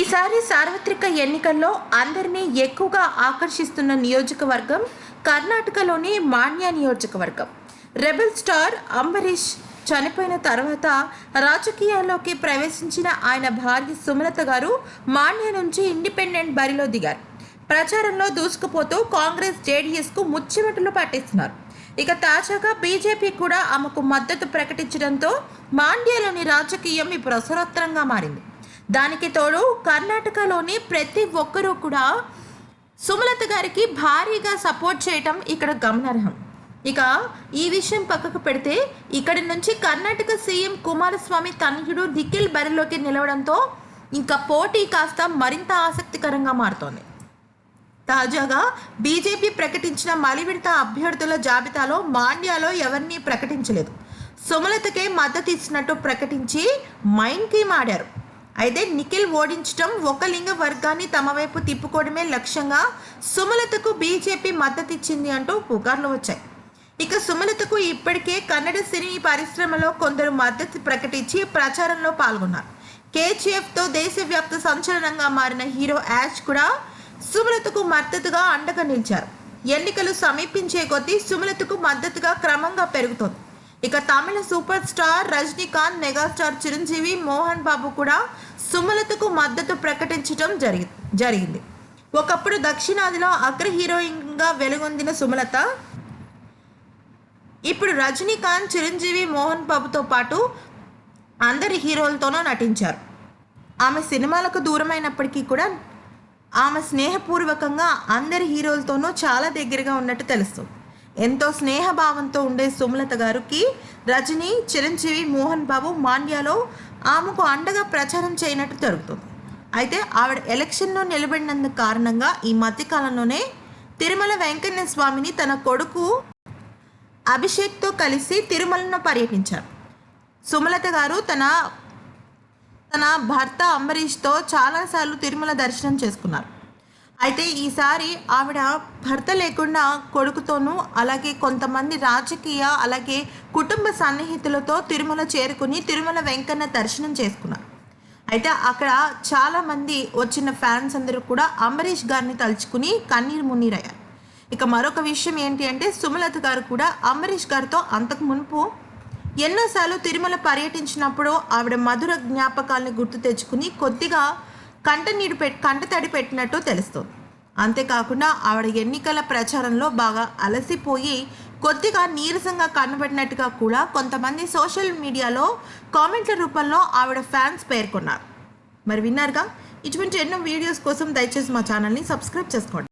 ఈసారి సార్వత్రిక ఎన్నికల్లో అందరినీ ఎక్కువగా ఆకర్షిస్తున్న నియోజకవర్గం కర్ణాటకలోని మాండ్య నియోజకవర్గం. రెబల్ స్టార్ అంబరీష్ చనిపోయిన తర్వాత రాజకీయాల్లోకి ప్రవేశించిన ఆయన భార్య సుమలత గారు మాండ్య నుంచి ఇండిపెండెంట్ బరిలో దిగారు. ప్రచారంలో దూసుకుపోతూ కాంగ్రెస్ జేడీఎస్కు ముచ్చిమటలు పట్టేస్తున్నారు. ఇక తాజాగా బీజేపీ కూడా ఆమెకు మద్దతు ప్రకటించడంతో మాండ్యలోని రాజకీయం ఇప్పుడు అసరత్రంగా మారింది. దానికి తోడు కర్ణాటకలోని ప్రతి ఒక్కరూ కూడా సుమలత గారికి భారీగా సపోర్ట్ చేయటం ఇక్కడ గమనార్హం. ఇక ఈ విషయం పక్కకు పెడితే ఇక్కడి నుంచి కర్ణాటక సీఎం కుమారస్వామి తనయుడు నిఖిల్ బరిలోకి నిలవడంతో ఇంకా పోటీ కాస్త మరింత ఆసక్తికరంగా మారుతోంది. తాజాగా బీజేపీ ప్రకటించిన మలివిడత అభ్యర్థుల జాబితాలో మాండ్యాలో ఎవరిని ప్రకటించలేదు. సుమలతకే మద్దతు ఇచ్చినట్టు ప్రకటించి మైండ్కి మాడారు. అయితే నిఖిల్ ఓడించడం ఒక లింగ వర్గాన్ని తమ వైపు తిప్పుకోవడమే లక్ష్యంగా సుమలతకు బీజేపీ మద్దతు ఇచ్చింది అంటూ పుకార్లు వచ్చాయి. ఇక సుమలతకు ఇప్పటికే కన్నడ సినీ పరిశ్రమలో కొందరు మద్దతు ప్రకటించి ప్రచారంలో పాల్గొన్నారు. కేజీఎఫ్తో దేశవ్యాప్త సంచలనంగా మారిన హీరో యాష్ కూడా సుమలతకు మద్దతుగా అండగా నిలిచారు. ఎన్నికలు సమీపించే కొద్దీ సుమలతకు మద్దతుగా క్రమంగా పెరుగుతోంది. ఇక Tamil super star Rajinikanth megastar Chiranjeevi Mohan Babu కూడా సుమలతకు మద్దతు ప్రకటించడం జరిగి జరిగింది. ఒకప్పుడు దక్షిణాదిలో అగ్ర హీరోయిన్గా వెలుగొందిన సుమలత ఇప్పుడు రజనీకాంత్ చిరంజీవి మోహన్ బాబుతో పాటు అందరి హీరోలతోనూ నటించారు. ఆమె సినిమాలకు దూరమైనప్పటికీ కూడా ఆమె స్నేహపూర్వకంగా అందరి హీరోలతోనూ చాలా దగ్గరగా ఉన్నట్టు తెలుస్తుంది. ఎంతో స్నేహభావంతో ఉండే సుమలత గారికి రజనీ చిరంజీవి మోహన్ బాబు మాండ్యాలో ఆమెకు అండగా ప్రచారం చేయనట్టు జరుగుతుంది. అయితే ఆవిడ ఎలక్షన్లో నిలబడినందుకు కారణంగా ఈ మధ్యకాలంలోనే తిరుమల వెంకన్న స్వామిని తన కొడుకు అభిషేక్తో కలిసి తిరుమలను పర్యటించారు. సుమలత గారు తన తన భర్త అంబరీష్తో చాలాసార్లు తిరుమల దర్శనం చేసుకున్నారు. అయితే ఈసారి ఆవిడ భర్త లేకుండా కొడుకుతోనూ అలాగే కొంతమంది రాజకీయ అలాగే కుటుంబ సన్నిహితులతో తిరుమల చేరుకుని తిరుమల వెంకన్న దర్శనం చేసుకున్నారు. అయితే అక్కడ చాలామంది వచ్చిన ఫ్యాన్స్ అందరూ కూడా అంబరీష్ గారిని తలుచుకుని కన్నీరు మున్నీరయ్యారు. ఇక మరొక విషయం ఏంటి అంటే సుమలత గారు కూడా అంబరీష్ గారితో అంతకు మునుపు ఎన్నోసార్లు తిరుమల పర్యటించినప్పుడు ఆవిడ మధుర జ్ఞాపకాలను గుర్తు తెచ్చుకుని కొద్దిగా కంట నీరు పెట్ కంట తడి పెట్టినట్టు తెలుస్తుంది. అంతేకాకుండా ఆవిడ ఎన్నికల ప్రచారంలో బాగా అలసిపోయి కొద్దిగా నీరసంగా కనబడినట్టుగా కూడా కొంతమంది సోషల్ మీడియాలో కామెంట్ల రూపంలో ఆవిడ ఫ్యాన్స్ పేర్కొన్నారు. మరి విన్నారుగా? ఇటువంటి ఎన్నో వీడియోస్ కోసం దయచేసి మా ఛానల్ని సబ్స్క్రైబ్ చేసుకోండి.